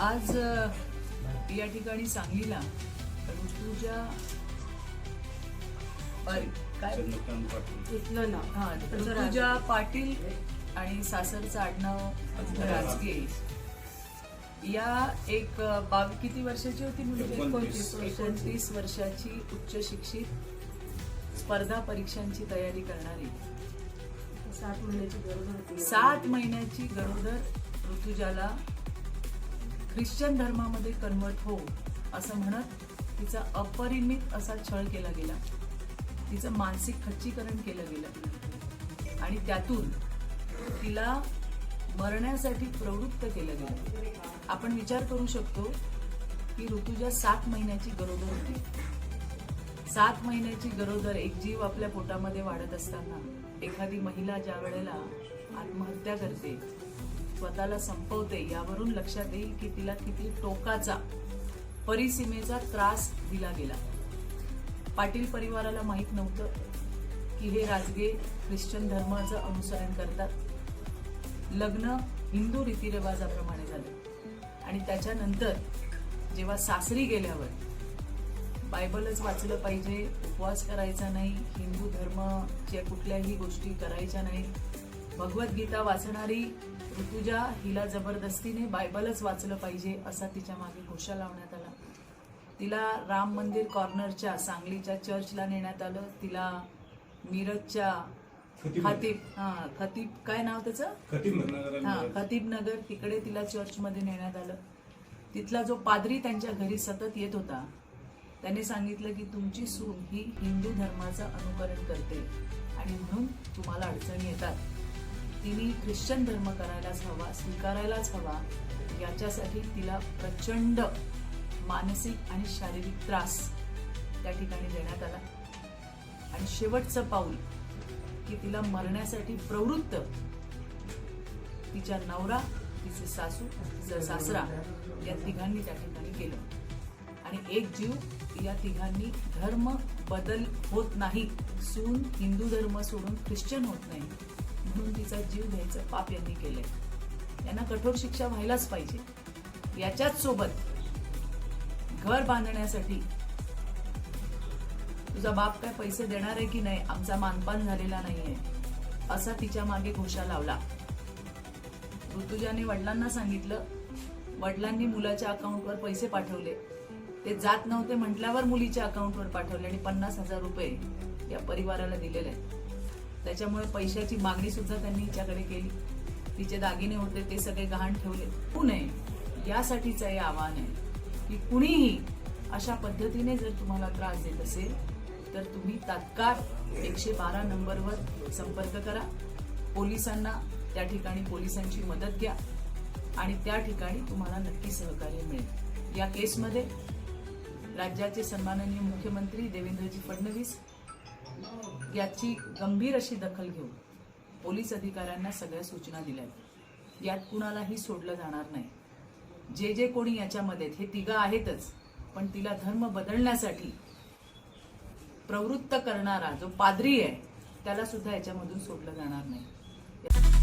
आज या ठिकाणी सांगलीला ऋतुजा काय? इथलं ना हा ऋतुजा पाटील आणि सासरचं आडनाव राजगे या एक बाव किती वर्षाची होती एकोणतीस. एकोणतीस वर्षाची उच्च शिक्षित. स्पर्धा परीक्षांची तयारी करणारी. सात महिन्याची होती. सात महिन्याची गरोदर ऋतुजाला ख्रिश्चन धर्मामध्ये कन्वर्ट हो असं म्हणत तिचा अपरिमित असा छळ केला गेला. तिचं मानसिक खच्चीकरण केलं गेलं. आणि त्यातून तिला मरण्यासाठी प्रवृत्त केलं गेलं. आपण विचार करू शकतो की ऋतुजा सात महिन्याची गरोदर होती. सात महिन्याची गरोदर एक जीव आपल्या पोटामध्ये वाढत असताना एखादी महिला ज्या वेळेला आत्महत्या करते स्वतःला संपवते यावरून लक्षात येईल की तिला किती टोकाचा परिसीमेचा त्रास दिला गेला. पाटील परिवाराला माहीत नव्हतं की हे राजगे ख्रिश्चन धर्माचं अनुसरण करतात. लग्न हिंदू रीतिरिवाजाप्रमाणे झालं. आणि त्याच्यानंतर जेव्हा सासरी गेल्यावर बायबलच वाचलं पाहिजे. उपवास करायचा नाही. हिंदू धर्मच्या कुठल्याही गोष्टी करायच्या नाही भगवद्गीता वाचणारी ऋतुजा हिला जबरदस्तीने बायबलच वाचलं पाहिजे असा तिच्यामागे घोषा लावण्यात आला. तिला राम मंदिर कॉर्नरच्या सांगलीच्या चर्चला नेण्यात आलं. तिला मिरजच्या खतीब हा खतीब काय नाव त्याचं? हा खतीब नगर तिकडे तिला चर्चमध्ये नेण्यात आलं. तिथला जो पादरी त्यांच्या घरी सतत येत होता त्याने सांगितलं की तुमची सून ही हिंदू धर्माचं अनुकरण करते आणि म्हणून तुम्हाला अडचणी येतात. तिने ख्रिश्चन धर्म करायलाच हवा स्वीकारायलाच हवा. याच्यासाठी तिला प्रचंड मानसिक आणि शारीरिक त्रास त्या ठिकाणी देण्यात आला. आणि शेवटचं पाऊल की तिला मरण्यासाठी प्रवृत्त तिच्या नवरा तिचे सासू तिचा सासरा या तिघांनी त्या ठिकाणी केलं. आणि एक जीव या तिघांनी धर्म बदल होत नाही. सून हिंदू धर्म सोडून ख्रिश्चन होत नाही. म्हणून तिचा जीव घ्यायचं पाप यांनी केलंय. यांना कठोर शिक्षा व्हायलाच पाहिजे. याच्याच सोबत घर बांधण्यासाठी तुझा बाप काय पैसे देणार आहे की नाही? आमचा मानपान झालेला नाहीये. असा तिच्यामागे घोषा लावला. ऋतुजाने वडिलांना सांगितलं. वडिलांनी मुलाच्या अकाउंटवर पैसे पाठवले. ते जात नव्हते म्हटल्यावर मुलीच्या अकाउंटवर पाठवले आणि पन्नास हजार रुपये या परिवाराला दिलेले आहेत. त्याच्यामुळे पैशाची मागणी सुद्धा त्यांनी हिच्याकडे केली. तिचे दागिने होते ते सगळे गहाण ठेवले. होऊ नये. यासाठीचं हे आव्हान आहे की कुणीही अशा पद्धतीने जर तुम्हाला त्रास देत असेल तर तुम्ही तात्काळ एकशे बारा नंबरवर संपर्क करा. पोलिसांना त्या ठिकाणी पोलिसांची मदत घ्या आणि त्या ठिकाणी तुम्हाला नक्की सहकार्य मिळेल. या केसमध्ये राज्याचे सन्माननीय मुख्यमंत्री देवेंद्रजी फडणवीस याची गंभीर अशी दखल घेऊन पोलीस अधिकाऱ्यांना सगळ्या सूचना दिल्या आहेत. यात कुणालाही सोडलं जाणार नाही जे जे कोणी याच्यामध्ये आहेत, हे तिघं आहेतच पण तिला धर्म बदलण्यासाठी प्रवृत्त करणारा जो पादरी आहे त्याला सुद्धा याच्यामधून सोडलं जाणार नाही